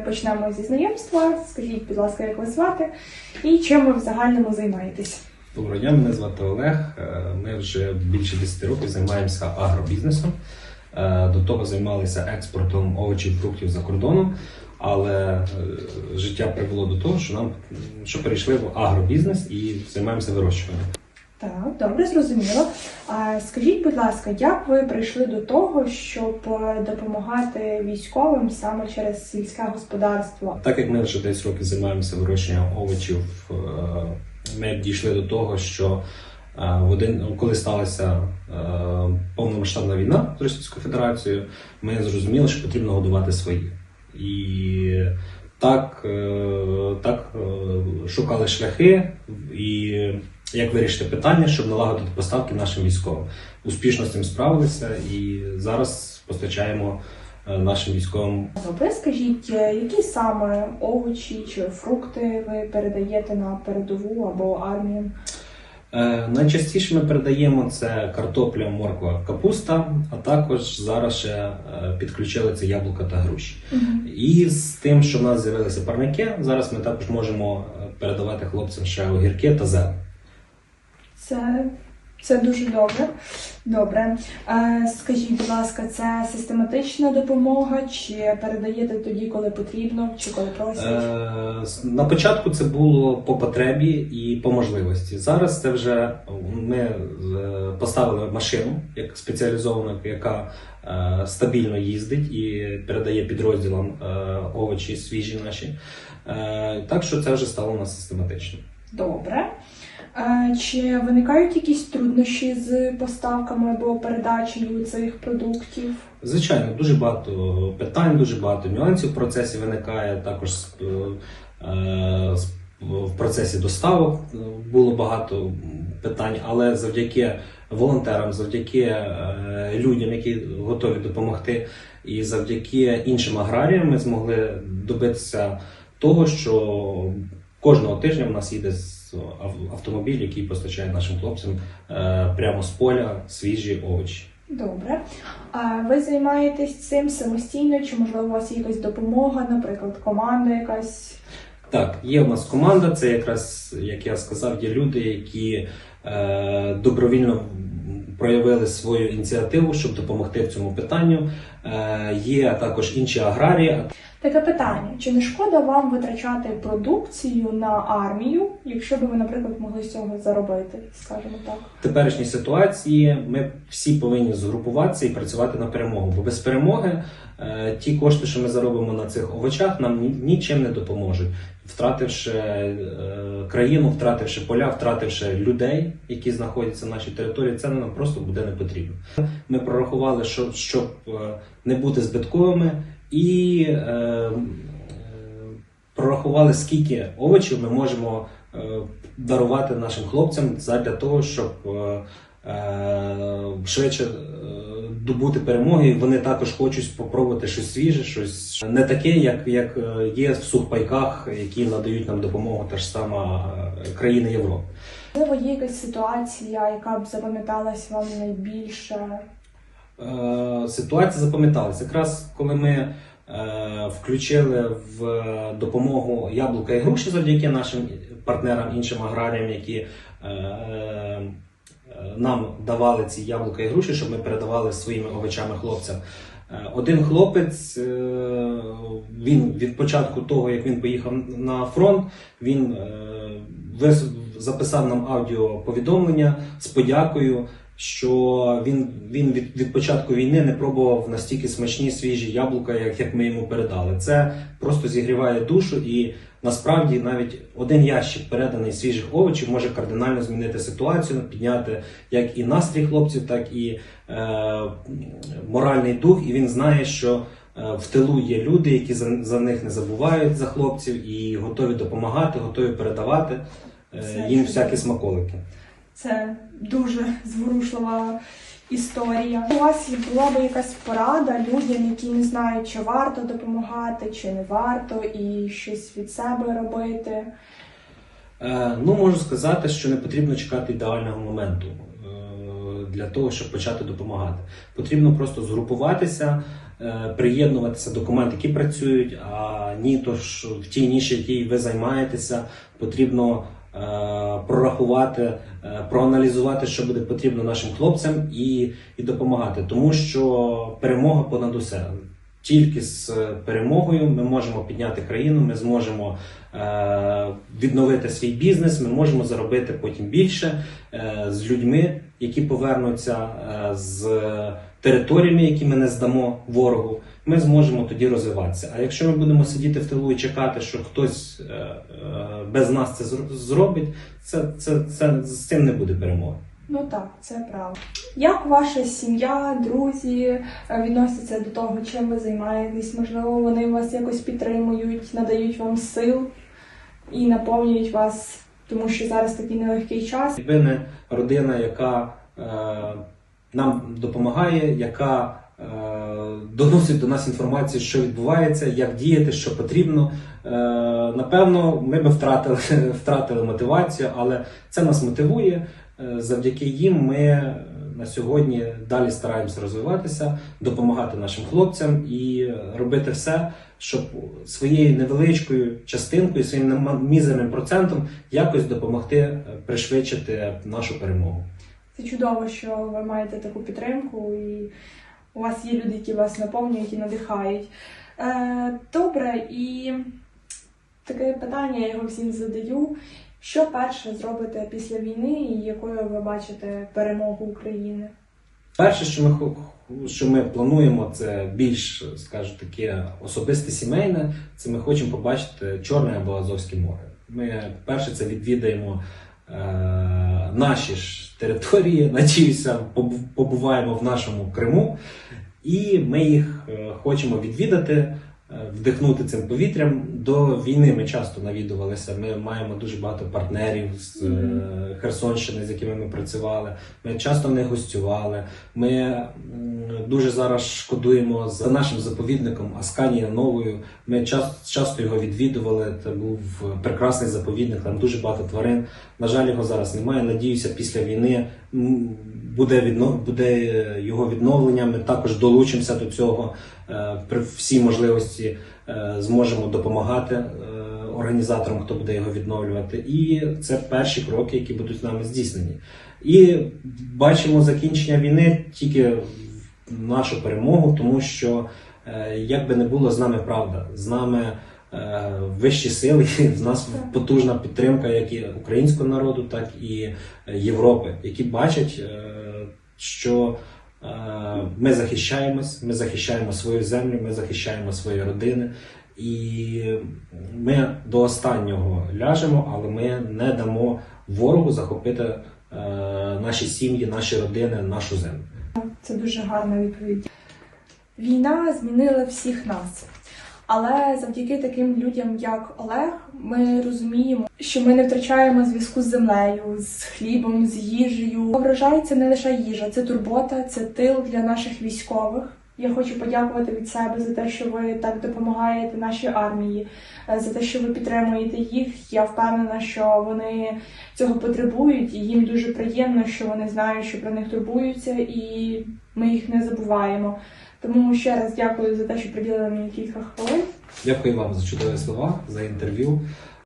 Почнемо зі знайомства. Скажіть, будь ласка, як вас звати і чим ви в загальному займаєтесь? Доброго дня, мене звати Олег. Е, Ми вже більше 10 років займаємося агробізнесом. Е, До того займалися експортом овочів, фруктів за кордоном, але е, життя привело до того, що нам що перейшли в агробізнес і займаємося вирощуванням. Так, добре, зрозуміло. А скажіть, будь ласка, як ви прийшли до того, щоб е, допомагати військовим саме через сільське господарство? Так як ми вже 10 років займаємося вирощуванням овочів, е, ми дійшли до того, що е, в один, коли сталася повномасштабна війна з Російською Федерацією, ми зрозуміли, що потрібно годувати своїх. І так, так шукали шляхи і як вирішити питання, щоб налагодити поставки нашим військовим. Успішно з цим справилися і зараз постачаємо е, нашим військовим Добре, скажіть, е, які саме овочі чи фрукти ви передаєте на передову або армію? Е, Найчастіше ми передаємо це картопля, морква, капуста, а також зараз ще підключили це яблука та груші. І з тим, що в нас з'явилися парники, зараз ми також можемо передавати хлопцям ще огірки та зелень. Це, це дуже добре. Добре. Е, скажіть, будь ласка, це систематична допомога, чи передаєте тоді, коли потрібно, чи коли просять? Е, На початку це було по потребі і по можливості. Зараз це вже ми е, поставили машину, як спеціалізовану, яка стабільно їздить і передає підрозділам овочі свіжі наші. Так що це вже стало у нас систематично. Добре. Чи виникають якісь труднощі з поставками або передачею цих продуктів? Звичайно, дуже багато питань, дуже багато нюансів в процесі виникає. Також е, е, в процесі доставок е, було багато питань, але завдяки волонтерам, завдяки людям, які готові допомогти, і завдяки іншим аграріям ми змогли добитися того, що кожного тижня в нас їде автомобіль, який постачає нашим хлопцям е, прямо з поля свіжі овочі. Добре. А ви займаєтесь цим самостійно, чи можливо у вас є якась допомога, наприклад, команда якась? Так, є в нас команда. Це якраз, як я сказав, є люди, які е, добровільно проявили свою ініціативу, щоб допомогти в цьому питанню. Е, є також інші аграрії. Таке питання: чи не шкода вам витрачати продукцію на армію, якщо б ви, наприклад, могли з цього заробити, скажімо так? В теперішній ситуації ми всі повинні згрупуватися і працювати на перемогу. Бо без перемоги е, ті кошти, що ми заробимо на цих овочах, нам нічим не допоможуть. Втративши е, країну, втративши поля, втративши людей, які знаходяться на нашій території, це нам просто буде не потрібно. Ми прорахували, що щоб е, не бути збитковими, і е, прорахували, скільки овочів ми можемо е, дарувати нашим хлопцям задля того, щоб швидше добути перемоги. Вони також хочуть спробувати щось свіже, щось не таке, як, як е, є в сухпайках, які надають нам допомогу та ж сама е, країни Європи. Можливо, є якась ситуація, яка б запам'яталась вам найбільше? Е, ситуація запам'яталася. Якраз коли ми включили в допомогу яблука і груші завдяки нашим партнерам, іншим аграріям, які нам давали ці яблука і груші, щоб ми передавали своїми овочами хлопцям. Е, Один хлопець, е, він від початку того, як він поїхав на фронт, він е, записав нам аудіоповідомлення з подякою, що він, він від, від початку війни не пробував настільки смачні свіжі яблука, як, як ми йому передали. Це просто зігріває душу, і насправді навіть один ящик переданий свіжих овочів може кардинально змінити ситуацію, підняти як і настрій хлопців, так і е, моральний дух. І він знає, що е, в тилу є люди, які за, за них не забувають за хлопців і готові допомагати, готові передавати е, їм всякі смаколики. Це дуже зворушлива історія. У вас була би якась порада людям, які не знають, чи варто допомагати, чи не варто, і щось від себе робити. Е, ну, можу сказати, що не потрібно чекати ідеального моменту. Е, для того, щоб почати допомагати. Потрібно просто згрупуватися, е, приєднуватися до команд, які працюють, а ні, то ж в тій ніші, якій ви займаєтеся, потрібно прорахувати, е, проаналізувати, що буде потрібно нашим хлопцям, і, і допомагати. Тому що перемога понад усе. Тільки з перемогою ми можемо підняти країну, ми зможемо е, відновити свій бізнес, ми можемо заробити потім більше е, з людьми, які повернуться е, з територіями, які ми не здамо ворогу. Ми зможемо тоді розвиватися. А якщо ми будемо сидіти в тилу і чекати, що хтось е, е, без нас це зробить, це, це, це з цим не буде перемоги. Ну так, це правда. Як ваша сім'я, друзі е, відносяться до того, чим ви займаєтесь? Можливо, вони вас якось підтримують, надають вам сил і наповнюють вас, тому що зараз такий нелегкий час. Якби не родина, яка е, нам допомагає, яка доносить до нас інформацію, що відбувається, як діяти, що потрібно. Е, напевно, ми би втратили, втратили мотивацію, але це нас мотивує. Е, Завдяки їм ми на сьогодні далі стараємося розвиватися, допомагати нашим хлопцям і робити все, щоб своєю невеличкою частинкою, своїм мізерним процентом якось допомогти е, пришвидшити нашу перемогу. Це чудово, що ви маєте таку підтримку, і у вас є люди, які вас наповнюють і надихають. Е, добре, і таке питання я його всім задаю. Що перше зробите після війни, і якою ви бачите перемогу України? Перше, що ми що ми плануємо, це більш, скажу таке, особисте сімейне. Це ми хочемо побачити Чорне або Азовське море. Ми перше це відвідаємо наші ж території, надіюся, побу- побуваємо в нашому Криму, і ми їх е, хочемо відвідати. Е, Вдихнути цим повітрям до війни ми часто навідувалися. Ми маємо дуже багато партнерів з е, Херсонщини, з якими ми працювали. Ми часто них гостювали. Ми дуже зараз шкодуємо за нашим заповідником Асканія Новою. Ми час, часто його відвідували. Це був прекрасний заповідник, там дуже багато тварин. На жаль, його зараз немає. Надіюся, після війни буде відно, буде його відновлення. Ми також долучимося до цього при всій можливості. е, Зможемо допомагати е, організаторам, хто буде його відновлювати, і це перші кроки, які будуть нами здійснені. І бачимо закінчення війни тільки в нашу перемогу, тому що е, як би не було з нами правда, з нами е, вищі сили, в нас потужна підтримка як і українського народу, так і е, Європи, які бачать, е, що е, ми захищаємось, ми захищаємо свою землю, ми захищаємо свої родини. І ми до останнього ляжемо, але ми не дамо ворогу захопити е, наші сім'ї, наші родини, нашу землю. Це дуже гарна відповідь. Війна змінила всіх нас. Але завдяки таким людям, як Олег, ми розуміємо, що ми не втрачаємо зв'язку з землею, з хлібом, з їжею. Це не лише їжа, це турбота, це тил для наших військових. Я хочу подякувати від себе за те, що ви так допомагаєте нашій армії, е, за те, що ви підтримуєте їх. Я впевнена, що вони цього потребують, і їм дуже приємно, що вони знають, що про них турбуються, і ми їх не забуваємо. Тому ще раз дякую за те, що приділили мені кілька хвилин. Дякую вам за чудові слова, за інтерв'ю.